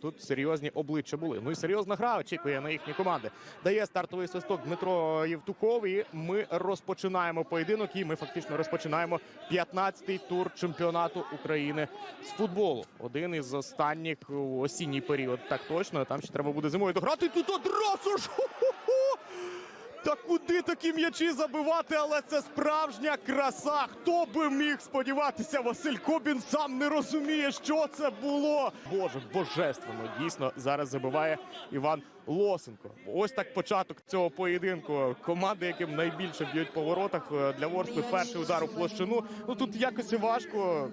Тут серйозні обличчя були. Ну і серйозна гра очікує на їхні команди. Дає стартовий свисток Дмитро Євтухов. І ми розпочинаємо поєдинок. І ми фактично розпочинаємо 15-й тур чемпіонату України з футболу. Один із останніх у осінній період. Так точно. Там ще треба буде зимою дограти. І Тут одразу ж. Та куди такі м'ячі забивати, але це справжня краса. Хто би міг сподіватися, Василь Кобін сам не розуміє, що це було. Боже, божественно. Дійсно, зараз забиває Іван Лосенко. Ось так початок цього поєдинку. Команди, яким найбільше б'ють по воротах е, для Ворскли перший удар у площину. Ну тут якось важко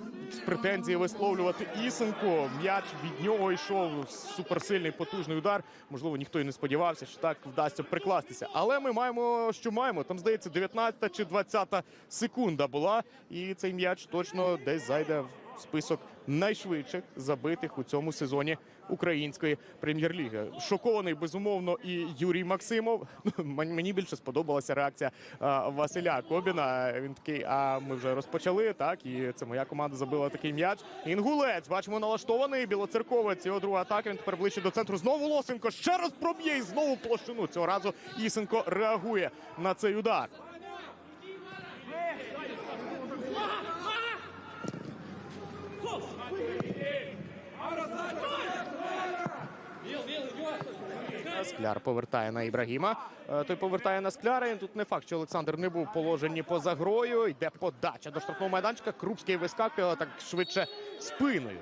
претензії висловлювати Ісенко. М'яч від нього йшов суперсильний потужний удар. Можливо, ніхто і не сподівався, що так вдасться прикластися. Але ми маємо, що маємо. Там здається, 19 чи 20 секунда була, і цей м'яч точно десь зайде список найшвидших забитих у цьому сезоні української прем'єр-ліги. Шокований безумовно і Юрій Максимов. Мені більше сподобалася реакція Василя Кобіна. Він такий, а ми вже розпочали. Так, і це моя команда забила такий м'яч. Інгулець, бачимо, налаштований. Білоцерковець. Його друга атака. Він тепер ближче до центру. Знову Лосенко. Ще раз проб'є і знову площину. Цього разу Ісенко реагує на цей удар. Скляр повертає на Ібрагіма. Е, Той повертає на скляра. Тут не факт, що Олександр не був в поза грою. Йде подача до штрафного майданчика. Крупський вискакує, але так швидше спиною.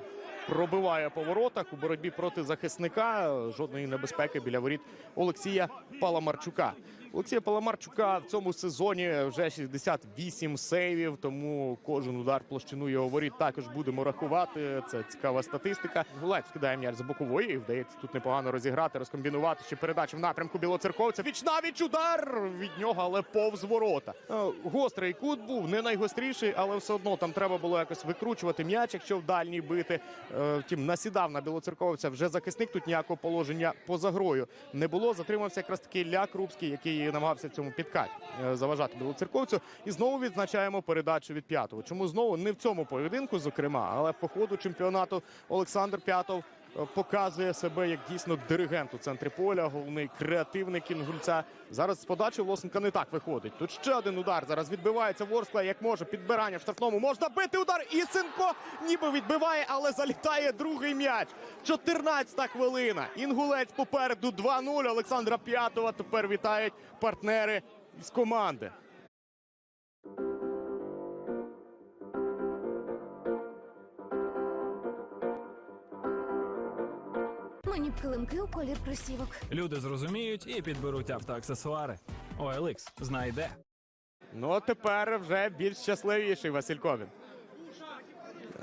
Пробиває по воротах у боротьбі проти захисника. Жодної небезпеки біля воріт Олексія Паламарчука. Олексія Паламарчука в цьому сезоні вже 68 сейвів, тому кожен удар площину його воріт також будемо рахувати. Це цікава статистика. Гулець кидає м'яч з бокової і вдається тут непогано розіграти, розкомбінувати ще передачу в напрямку білоцерковця. Віч навіч удар від нього, але повз ворота. Е, Гострий кут був не найгостріший, але все одно там треба було якось викручувати м'яч, якщо в дальній бити. Е, Втім, насідав на білоцерковця вже захисник. Тут ніякого положення поза грою не було. Затримався якраз таки Ля Крупський, який намагався в цьому підкаті е, заважати білоцерковцю. І знову відзначаємо передачу від п'ятого. Чому знову не в цьому поєдинку, зокрема, але по ходу чемпіонату Олександр П'ятов показує себе як дійсно диригент у центрі поля, головний креативний кінгульця. Зараз з подачі Лосенка не так виходить. Тут ще один удар. Зараз відбивається Ворскла, як може. Підбирання в штрафному. Можна бити удар. Ісенко ніби відбиває, але залітає другий м'яч. 14-та хвилина. Інгулець попереду 2-0. Олександра П'ятова тепер вітають партнери з команди. Килимки у колір кросівок. Люди зрозуміють і підберуть автоаксесуари. OLX знайде. Ну тепер вже більш щасливіший Василь Ковін.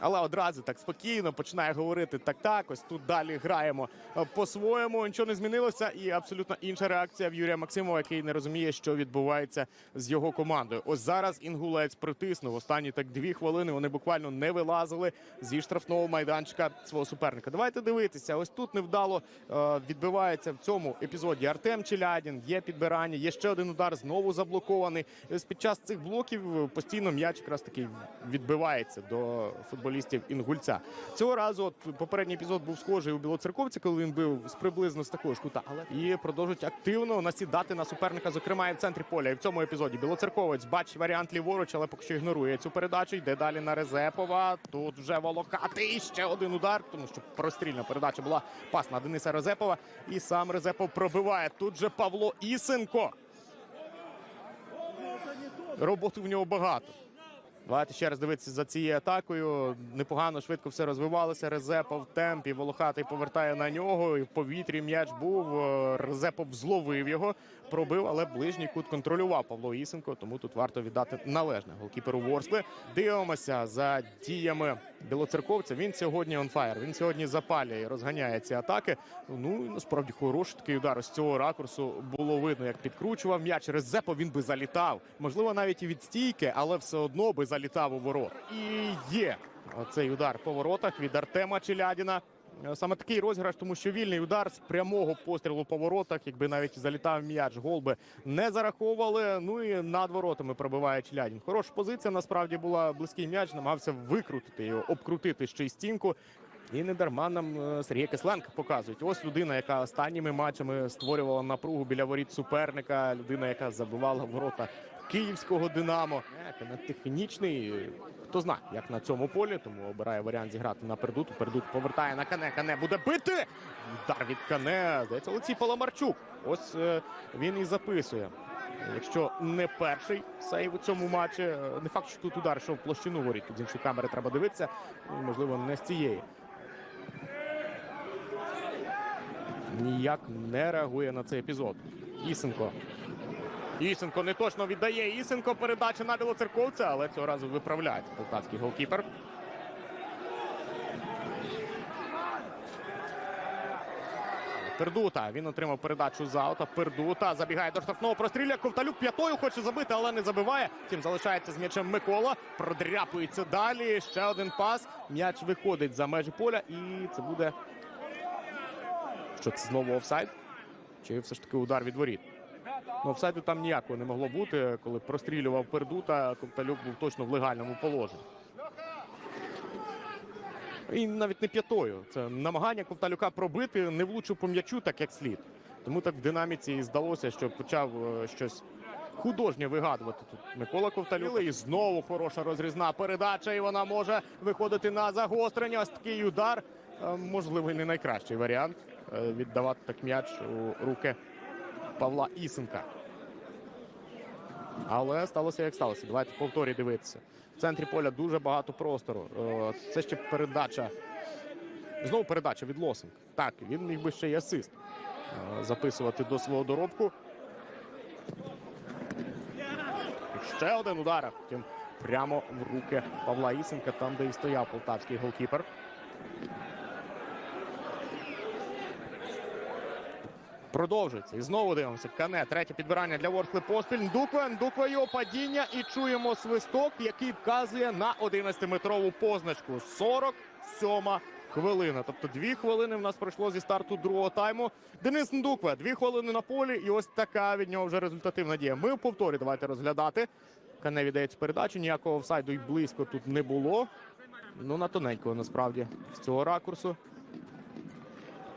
Але одразу так спокійно починає говорити так, так ось тут далі граємо е, по-своєму. Нічого не змінилося, і абсолютно інша реакція в Юрія Максимова, який не розуміє, що відбувається з його командою. Ось зараз інгулець притиснув. Останні так дві хвилини вони буквально не вилазили зі штрафного майданчика свого суперника. Давайте дивитися. Ось тут невдало е, відбивається в цьому епізоді Артем Челядін. Є підбирання, є ще один удар, знову заблокований. Ось під час цих блоків постійно м'яч якраз таки відбивається до футболістів інгульця. Цього разу от попередній епізод був схожий у білоцерковці, коли він бив з приблизно з такого ж кута, але і продовжують активно насідати на суперника, зокрема і в центрі поля. І в цьому епізоді білоцерковець бачить варіант ліворуч, але поки що ігнорує цю передачу. Йде далі на Резепова. Тут вже волохатий ще один удар, тому що прострільна передача була пас на Дениса Резепова. І сам Резепов пробиває. Тут же Павло Ісенко. Роботи в нього багато. Давайте ще раз дивитися за цією атакою. Непогано швидко все розвивалося. Резепа в темпі. Волохатий повертає на нього. І в повітрі м'яч був. Резепов зловив його, пробив, але ближній кут контролював Павло Ісенко. Тому тут варто віддати належне голкіперу Ворскли. Дивимося за діями білоцерковця. Він сьогодні онфаєр. Він сьогодні запалює розганяє ці атаки. Ну насправді хороший такий удар. З цього ракурсу було видно, як підкручував м'яч. Резепов він би залітав. Можливо, навіть і від стійки, але все одно би залітав у ворот. І є цей удар по воротах від Артема Челядіна. Е, Саме такий розіграш, тому що вільний удар з прямого пострілу по воротах, якби навіть залітав м'яч, гол би не зараховували. Ну і над воротами пробиває Челядін. Хороша позиція. Насправді була близький м'яч, намагався викрутити його, обкрутити ще й стінку. І не дарма нам е, Сергія Кисленка показують. Ось людина, яка останніми матчами створювала напругу біля воріт суперника. Людина, яка забивала ворота київського Динамо. Не технічний. Хто знає, як на цьому полі, тому обирає варіант зіграти на пердуту. Пердут повертає на кане. Кане буде бити. Удар від кане. Здається, Олексій Паламарчук. Ось е, він і записує. Якщо не перший сейв у цьому матчі, е, не факт, що тут удар йшов в площину воріт. Тут з іншої камери треба дивитися. Ну, можливо, не з цієї. Ніяк не реагує на цей епізод. Ісенко. Ісенко не точно віддає. Ісенко передача на білоцерковця, але цього разу виправляється полтавський голкіпер. Пердута. Він отримав передачу з аута. Пердута забігає до штрафного прострілля. Ковталюк п'ятою хоче забити, але не забиває. Втім, залишається з м'ячем Микола. Продряпується далі. Ще один пас. М'яч виходить за межі поля. І це буде. Що це знову офсайд? Чи все ж таки удар від воріт? Ну, офсайду там ніякого не могло бути, коли прострілював Пердута. Ковталюк був точно в легальному положенні. І навіть не п'ятою. Це намагання Ковталюка пробити, не влучив по м'ячу так як слід. Тому так в динаміці і здалося, що почав е, щось художнє вигадувати тут Микола Ковталюк. І знову хороша розрізна передача, і вона може виходити на загострення. Ось такий удар. Е, Можливо, не найкращий варіант е, віддавати так м'яч у руки Павла Ісенка. Але сталося як сталося. Давайте повторі дивитися. В центрі поля дуже багато простору. Е, Це ще передача. Знову передача від Лосенка. Так, він міг би ще й асист е, записувати до свого доробку. Ще один удар. Прямо в руки Павла Ісенка, там, де і стояв полтавський голкіпер. Продовжується. І знову дивимося. Кане. Третє підбирання для Ворскли поспіль. Ндуква. Ндуква його падіння. І чуємо свисток, який вказує на 11-метрову позначку. 47 хвилина. Тобто дві хвилини в нас пройшло зі старту другого тайму. Денис Ндуква. Дві хвилини на полі. І ось така від нього вже результативна дія. Ми в повторі давайте розглядати. Кане віддається передачу. Ніякого офсайду й близько тут не було. Ну, на тоненького насправді з цього ракурсу.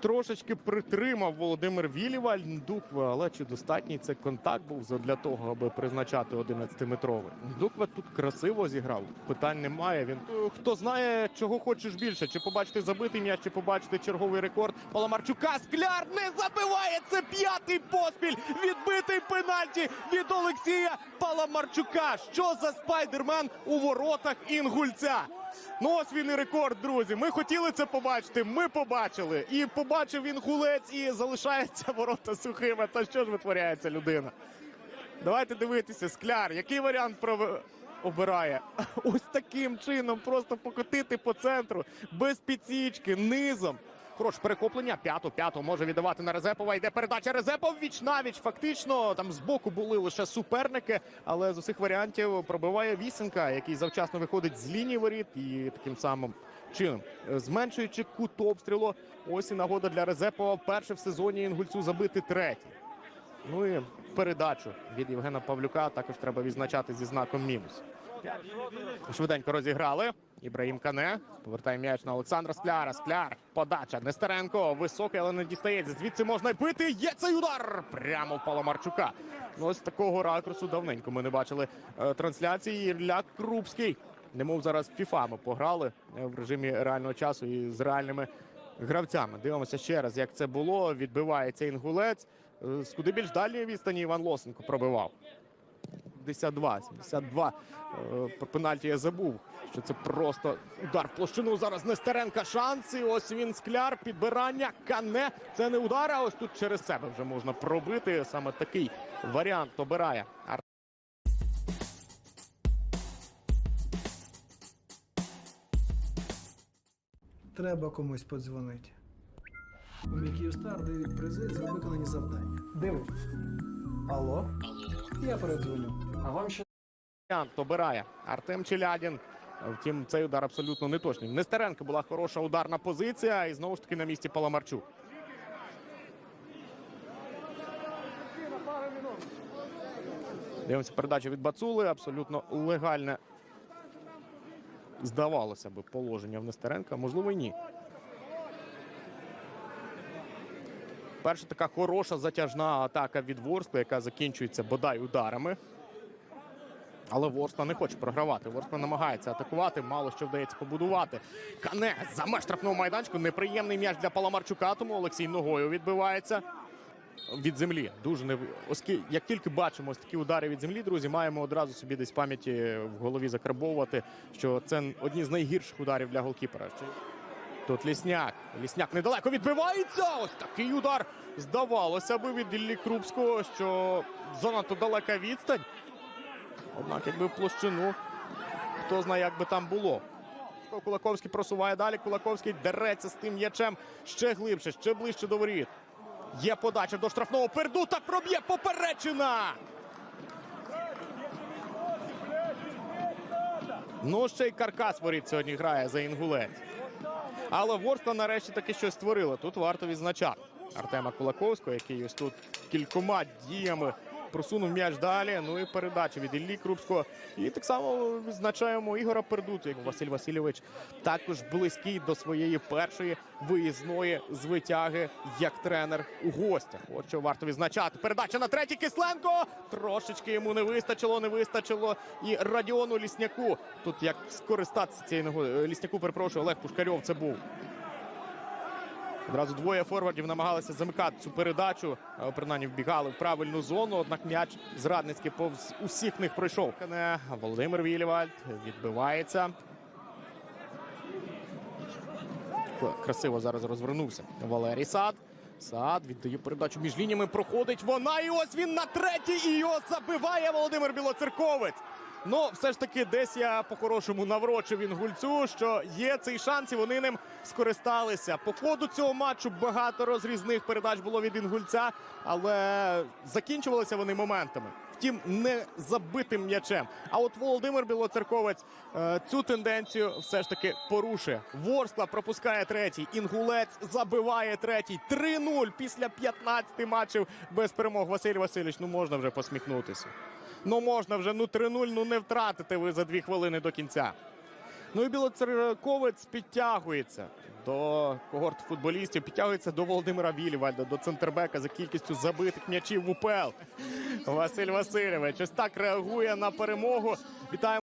Трошечки притримав Володимир Віліваль Ндуква, але чи достатній це контакт був для того, аби призначати 11-метровий. Ндуква тут красиво зіграв. Питань немає. Він е, хто знає, чого хочеш більше, чи побачити забитий м'яч, чи побачити черговий рекорд Паламарчука. Скляр не забиває. Це п'ятий поспіль. Відбитий пенальті від Олексія Паламарчука. Що за спайдермен у воротах інгульця? Ну ось він і рекорд, друзі. Ми хотіли це побачити. Ми побачили. І побачив він гулець, і залишається ворота сухими. Та що ж витворяється людина? Давайте дивитися. Скляр. Який варіант пров... обирає? Ось таким чином. Просто покотити по центру без підсічки, низом. Хороше перехоплення. П'яту, п'яту може віддавати на Резепова. Йде передача Резепов віч навіч. Фактично там збоку були лише суперники, але з усіх варіантів пробиває вісенка, який завчасно виходить з лінії воріт і таким самим чином, е, зменшуючи кут обстрілу. Ось і нагода для Резепова. Перше в сезоні інгульцю забити третій. Ну і передачу від Євгена Павлюка також треба відзначати зі знаком мінус. Швиденько розіграли. Ібраїм Кане повертає м'яч на Олександра Скляра. Скляр. Подача. Нестеренко. Високий, але не дістається. Звідси можна й бити. Є цей удар. Прямо в Паламарчука. Ну, ось такого ракурсу давненько ми не бачили е, трансляції. Ілля Крупський. Немов зараз в FIFA ми пограли е, в режимі реального часу і з реальними гравцями. Дивимося ще раз, як це було. Відбивається інгулець. Е, З куди більш дальньої відстані Іван Лосенко пробивав. 72, 72. Е, Про пенальті я забув, що це просто удар в площину. Зараз Нестеренка шанси. Ось він скляр, підбирання, кане. Це не удар, а ось тут через себе вже можна пробити. Саме такий варіант обирає. Треба комусь подзвонити. У Міківстар дають призи за виконані завдання. Дивись. Алло? Я передзвоню. А вам ще обирає Артем Челядін. Втім, цей удар абсолютно не точний. Нестеренко була хороша ударна позиція. І знову ж таки на місці Паламарчук. Дивимося передачу від Бацули. Абсолютно легальне. Здавалося би, положення в Нестеренка. Можливо, і ні. Перша така хороша затяжна атака від Ворскла, яка закінчується бодай ударами. Але Ворскла не хоче програвати. Ворскла намагається атакувати, мало що вдається побудувати. Кане за меж штрафного майданчику. Неприємний м'яч для Паламарчука, тому Олексій ногою відбивається від землі. Дуже не оскільки як тільки бачимо ось такі удари від землі, друзі, маємо одразу собі десь пам'яті в голові закарбовувати, що це одні з найгірших ударів для голкіпера. Тут Лісняк. Лісняк недалеко відбивається. Ось такий удар. Здавалося би від Іллі Крупського, що занадто далека відстань. Однак, якби в площину, хто знає, як би там було. Кулаковський просуває далі. Кулаковський дереться з тим м'ячем ще глибше, ще ближче до воріт. Є подача до штрафного пердута. Проб'є поперечина. Ну, ще й каркас воріт сьогодні грає за інгулець. Але Ворскла нарешті таки щось створила. Тут варто відзначати Артема Кулаковського, який ось тут кількома діями просунув м'яч далі. Ну і передача від Іллі Крупського. І так само відзначаємо Ігора Пердуту, як Василь Васильович також близький до своєї першої виїзної звитяги як тренер у гостях. От що варто відзначати. Передача на третій Кисленко. Трошечки йому не вистачило, не вистачило. І Радіону Лісняку. Тут як скористатися цією ногою. Лісняку, перепрошую, Олег Пушкарьов це був. Одразу двоє форвардів намагалися замикати цю передачу. Принаймні вбігали в правильну зону. Однак м'яч зрадницький повз усіх них пройшов. Володимир Вілівальд відбивається. Красиво зараз розвернувся. Валерій Сад. Сад віддає передачу між лініями. Проходить вона. І ось він на третій. І його забиває Володимир Білоцерковець. Ну, все ж таки, десь я по-хорошому наврочив інгульцю, що є цей шанс, і вони ним скористалися. По ходу цього матчу багато розрізних передач було від інгульця, але закінчувалися вони моментами. Втім, не забитим м'ячем. А от Володимир Білоцерковець е, цю тенденцію все ж таки порушує. Ворскла пропускає третій. Інгулець забиває третій. 3-0 після 15 матчів без перемог. Василь Васильович, ну можна вже посміхнутися. Ну можна вже, ну 3-0, ну не втратите ви за дві хвилини до кінця. Ну і білоцерковець підтягується до когорт футболістів, підтягується до Володимира Вілівальда, до центрбека за кількістю забитих м'ячів в УПЛ. Василь Васильович ось так реагує на перемогу. Вітаємо.